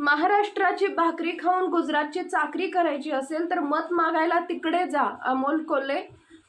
महाराष्ट्राची भाकरी खाऊन गुजरातची चाकरी करायची असेल तर मत मागायला तिकडे जा अमोल कोल्हे.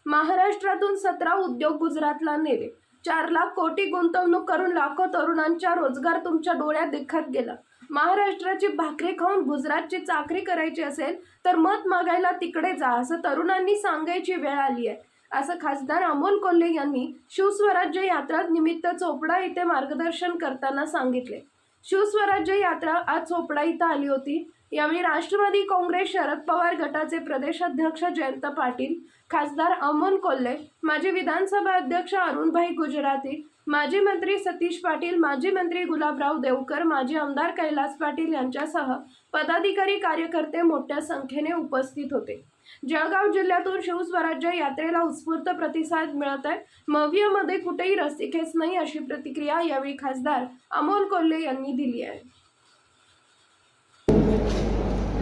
महाराष्ट्रातून सतरा उद्योग गुजरातला नेले. चार लाख कोटी गुंतवणूक करून लाखो तरुणांचा रोजगार तुमच्या डोळ्यात देखत गेला. महाराष्ट्राची भाकरी खाऊन गुजरातची चाकरी करायची असेल तर मत मागायला तिकडे जा असं तरुणांनी सांगायची वेळ आली आहे. असं खासदार अमोल कोल्हे यांनी शिवस्वराज्य यात्रा निमित्त चोपडा येथे मार्गदर्शन करताना सांगितले. शिवस्वराज्य यात्रा आज चोपडा इथं आली होती. यावेळी राष्ट्रवादी काँग्रेस शरद पवार गटाचे प्रदेशाध्यक्ष जयंत पाटील खासदार अमोल कोल्हे माजी विधानसभा अध्यक्ष अरुणभाई गुजराती माजी मंत्री सतीश पाटील माजी मंत्री गुलाबराव देवकर माजी आमदार कैलास पाटील यांच्यासह पदाधिकारी कार्यकर्ते मोठ्या संख्येने उपस्थित होते. जळगाव जिल्ह्यातून शिवस्वराज्य यात्रेला उत्स्फूर्त प्रतिसाद मिळत आहे. मव्यमध्ये कुठेही रस्तिकेच नाही अशी प्रतिक्रिया यावेळी खासदार अमोल कोल्हे यांनी दिली आहे.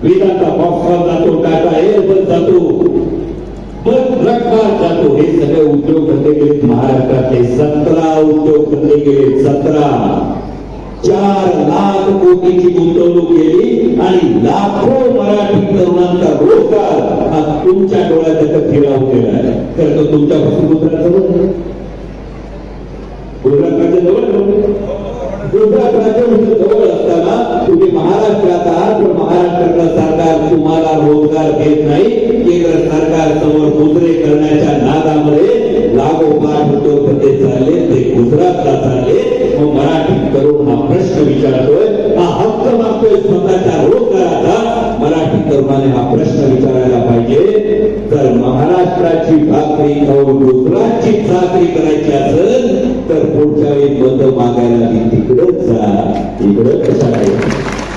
वेदांचा बॉक्सवर जातो टाटा एअरबस जातो. पण ट्रकवर जातो. हे सगळे उद्योग धंदे गेले महाराष्ट्रातले सतरा उद्योग धंदे गेले सतरा. चार लाख कोटीची गुंतवणूक केली आणि लाखो मराठी तरुणांचा रोजगार हा तुमच्या डोळ्यात त्याचा फिराव केला आहे. तर तो तुमच्यापासून गुजरात जवळ गुजरात राज्य जवळ गुजरात राज्य म्हणजे जवळ असताना तुम्ही महाराष्ट्रात आहात. महाराष्ट्रातलं सरकार तुम्हाला रोजगार देत नाही. केंद्र सरकार समोर दुसरे करण्याच्या नादामध्ये लागोपाठ उद्योगपती चालले ते गुजरातला चालले मग मराठी तरुण हा प्रश्न विचारतोय हा हक्क मागतोय स्वतःच्या रोजगाराचा? मराठी तरुणाने हा प्रश्न विचारायला पाहिजे. तर महाराष्ट्राची भाकरी खाऊन गुजरातची चाकरी करायची असेल तर पुढच्या वेळी मत मागायला मी जा. इकडं कशा